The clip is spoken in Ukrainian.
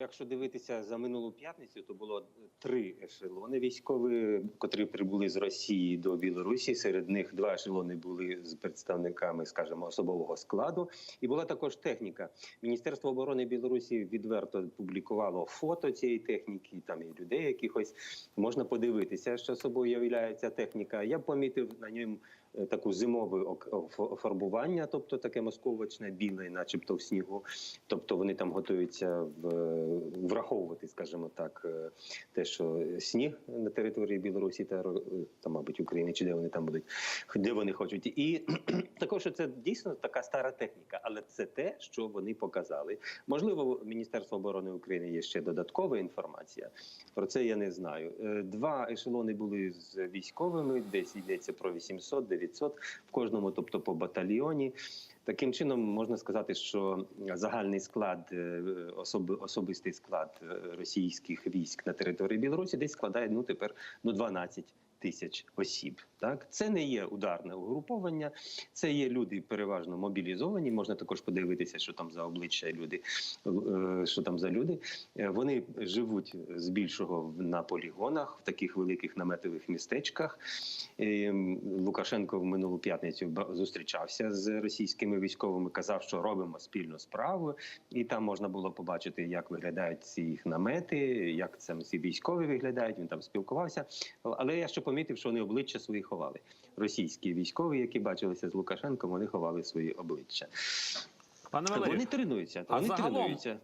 Якщо дивитися за минулу п'ятницю, то було три ешелони військові, котрі прибули з Росії до Білорусі. Серед них два ешелони були з представниками, скажімо, особового складу. І була також техніка. Міністерство оборони Білорусі відверто публікувало фото цієї техніки, там і людей якихось можна подивитися, що собою являє ця техніка. Я помітив на ньому е, таку зимове фарбування, тобто таке московочне, біле, начебто в снігу. Тобто вони там готуються в, враховувати, скажімо так, е, те, що сніг на території Білорусі та е, там, мабуть, України, чи де вони там будуть, де вони хочуть. І також це дійсно така стара техніка, але це те, що вони показали. Можливо, Міністерство оборони України є ще додаткова інформація. Про це я не знаю. Е, Два ешелони були з військовими, десь йдеться про 800-900 в кожному, тобто по батальйоні. Таким чином можна сказати, що загальний склад, е, особи, особистий склад е, російських військ на території Білорусі десь складає ну тепер ну 12 тисяч осіб. Так це не є ударне угруповання, це є люди переважно мобілізовані. Можна також подивитися, що там за обличчя люди, е, що там за люди. Е, Вони живуть збільшого в- на полігонах в таких великих наметових містечках. Е, Лукашенко в минулу п'ятницю зустрічався з російськими військовими, казав, що робимо спільну справу, і там можна було побачити, як виглядають ці їх намети, як це ці військові виглядають. Він там спілкувався. Але я ще помітив, що вони обличчя свої ховали. Російські військові, які бачилися з Лукашенком, вони ховали свої обличчя. Пане Валерію, Вони тренуються. а Вони загалом тренуються.